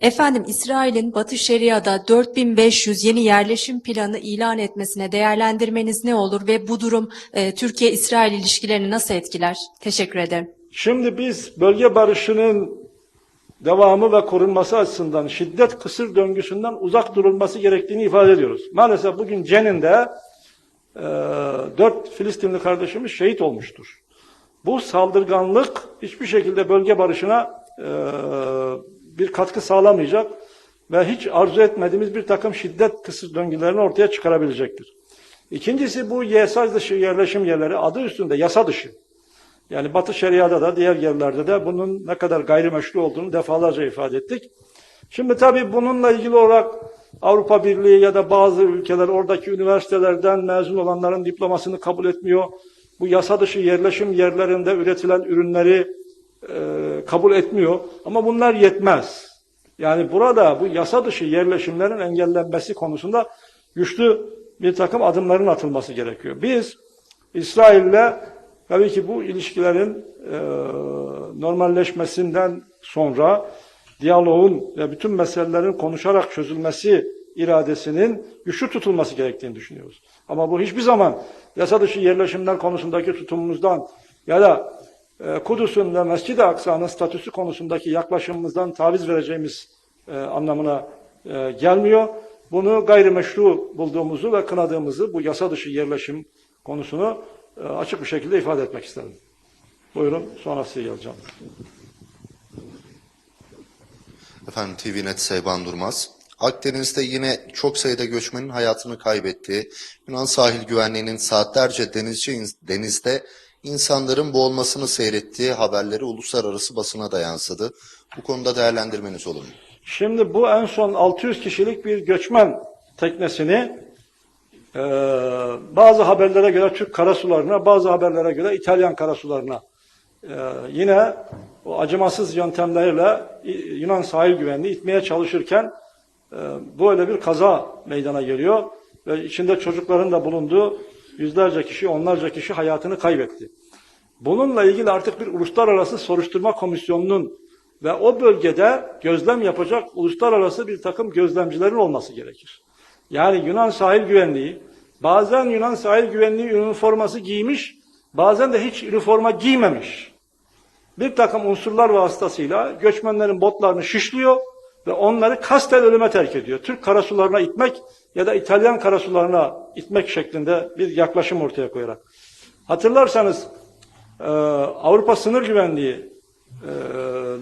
Efendim İsrail'in Batı Şeria'da 4500 yeni yerleşim planı ilan etmesine değerlendirmeniz ne olur ve bu durum e, Türkiye-İsrail ilişkilerini nasıl etkiler? Teşekkür ederim. Şimdi biz bölge barışının devamı ve korunması açısından şiddet kısır döngüsünden uzak durulması gerektiğini ifade ediyoruz. Maalesef bugün Cenin'de e, dört Filistinli kardeşimiz şehit olmuştur. Bu saldırganlık hiçbir şekilde bölge barışına e, bir katkı sağlamayacak ve hiç arzu etmediğimiz bir takım şiddet kısır döngülerini ortaya çıkarabilecektir. İkincisi bu yasa dışı yerleşim yerleri adı üstünde yasa dışı. Yani Batı Şeria'da da diğer yerlerde de bunun ne kadar gayrimeşru olduğunu defalarca ifade ettik. Şimdi tabii bununla ilgili olarak Avrupa Birliği ya da bazı ülkeler oradaki üniversitelerden mezun olanların diplomasını kabul etmiyor. Bu yasa dışı yerleşim yerlerinde üretilen ürünleri kabul etmiyor. Ama bunlar yetmez. Yani burada bu yasa dışı yerleşimlerin engellenmesi konusunda güçlü bir takım adımların atılması gerekiyor. Biz İsrail'le tabii ki bu ilişkilerin e, normalleşmesinden sonra diyaloğun ve bütün meselelerin konuşarak çözülmesi iradesinin güçlü tutulması gerektiğini düşünüyoruz. Ama bu hiçbir zaman yasa dışı yerleşimler konusundaki tutumumuzdan ya da e, Kudüs'ün ve Mescid-i Aksa'nın statüsü konusundaki yaklaşımımızdan taviz vereceğimiz e, anlamına e, gelmiyor. Bunu gayrimeşru bulduğumuzu ve kınadığımızı bu yasa dışı yerleşim konusunu e, açık bir şekilde ifade etmek isterim. Buyurun sonra size geleceğim. Efendim TVNet Seyban Durmaz. Akdeniz'de yine çok sayıda göçmenin hayatını kaybettiği, Yunan sahil güvenliğinin saatlerce denizci denizde insanların boğulmasını seyrettiği haberleri uluslararası basına da yansıdı. Bu konuda değerlendirmeniz olur mu? Şimdi bu en son 600 kişilik bir göçmen teknesini e, bazı haberlere göre Türk karasularına, bazı haberlere göre İtalyan karasularına e, yine o acımasız yöntemlerle Yunan sahil güvenliği itmeye çalışırken e, böyle bir kaza meydana geliyor ve içinde çocukların da bulunduğu yüzlerce kişi, onlarca kişi hayatını kaybetti. Bununla ilgili artık bir uluslararası soruşturma komisyonunun ve o bölgede gözlem yapacak uluslararası bir takım gözlemcilerin olması gerekir. Yani Yunan sahil güvenliği, bazen Yunan sahil güvenliği üniforması giymiş, bazen de hiç üniforma giymemiş. Bir takım unsurlar vasıtasıyla göçmenlerin botlarını şişliyor ve onları kasten ölüme terk ediyor. Türk karasularına itmek ya da İtalyan karasularına itmek şeklinde bir yaklaşım ortaya koyarak. Hatırlarsanız e, Avrupa Sınır Güvenliği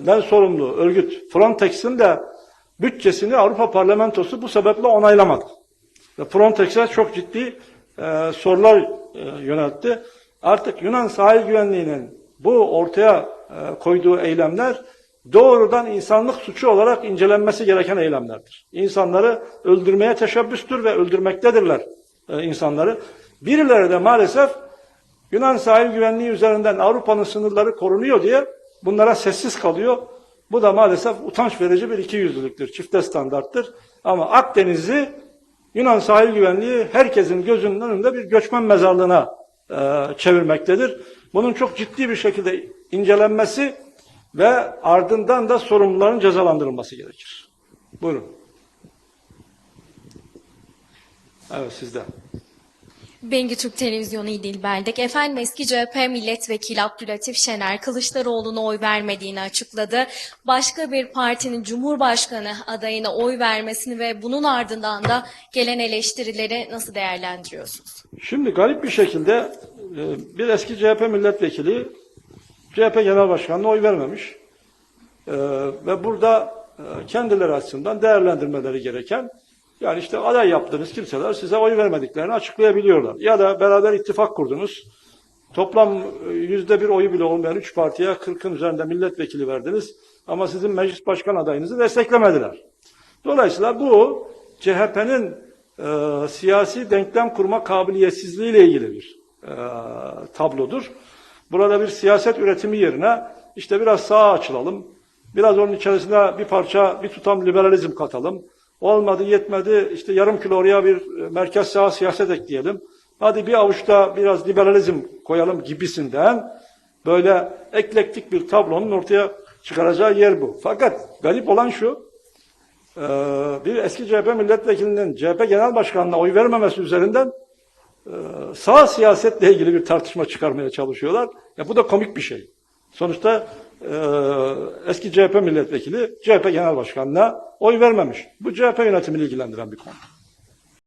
den sorumlu örgüt Frontex'in de bütçesini Avrupa Parlamentosu bu sebeple onaylamadı. Ve Frontex'e çok ciddi e, sorular e, yöneltti. Artık Yunan sahil güvenliğinin bu ortaya e, koyduğu eylemler doğrudan insanlık suçu olarak incelenmesi gereken eylemlerdir. İnsanları öldürmeye teşebbüstür ve öldürmektedirler e, insanları. Birileri de maalesef Yunan sahil güvenliği üzerinden Avrupa'nın sınırları korunuyor diye bunlara sessiz kalıyor. Bu da maalesef utanç verici bir ikiyüzlülüktür, çifte standarttır. Ama Akdeniz'i Yunan sahil güvenliği herkesin gözünün önünde bir göçmen mezarlığına e, çevirmektedir. Bunun çok ciddi bir şekilde incelenmesi ve ardından da sorumluların cezalandırılması gerekir. Buyurun. Evet sizde. Bengi Türk Televizyonu İdil Beldek. Efendim eski CHP milletvekili Abdülatif Şener Kılıçdaroğlu'na oy vermediğini açıkladı. Başka bir partinin cumhurbaşkanı adayına oy vermesini ve bunun ardından da gelen eleştirileri nasıl değerlendiriyorsunuz? Şimdi garip bir şekilde e, bir eski CHP milletvekili CHP Genel Başkanı'na oy vermemiş. E, Ve burada e, kendileri açısından değerlendirmeleri gereken yani işte aday yaptığınız kimseler size oy vermediklerini açıklayabiliyorlar. Ya da beraber ittifak kurdunuz. Toplam e, yüzde bir oyu bile olmayan üç partiye 40'ın üzerinde milletvekili verdiniz. Ama sizin meclis başkan adayınızı desteklemediler. Dolayısıyla bu CHP'nin e, siyasi denklem kurma kabiliyetsizliği ile ilgili bir e, tablodur. Burada bir siyaset üretimi yerine işte biraz sağa açılalım, biraz onun içerisine bir parça, bir tutam liberalizm katalım, Olmadı yetmedi işte yarım kilo oraya bir e, merkez sağ siyaset ekleyelim. Hadi bir avuçta biraz liberalizm koyalım gibisinden böyle eklektik bir tablonun ortaya çıkaracağı yer bu. Fakat garip olan şu e, bir eski CHP milletvekilinin CHP genel başkanına oy vermemesi üzerinden e, sağ siyasetle ilgili bir tartışma çıkarmaya çalışıyorlar. Ya bu da komik bir şey. Sonuçta e, eski CHP milletvekili CHP genel başkanına oy vermemiş. Bu CHP yönetimini ilgilendiren bir konu.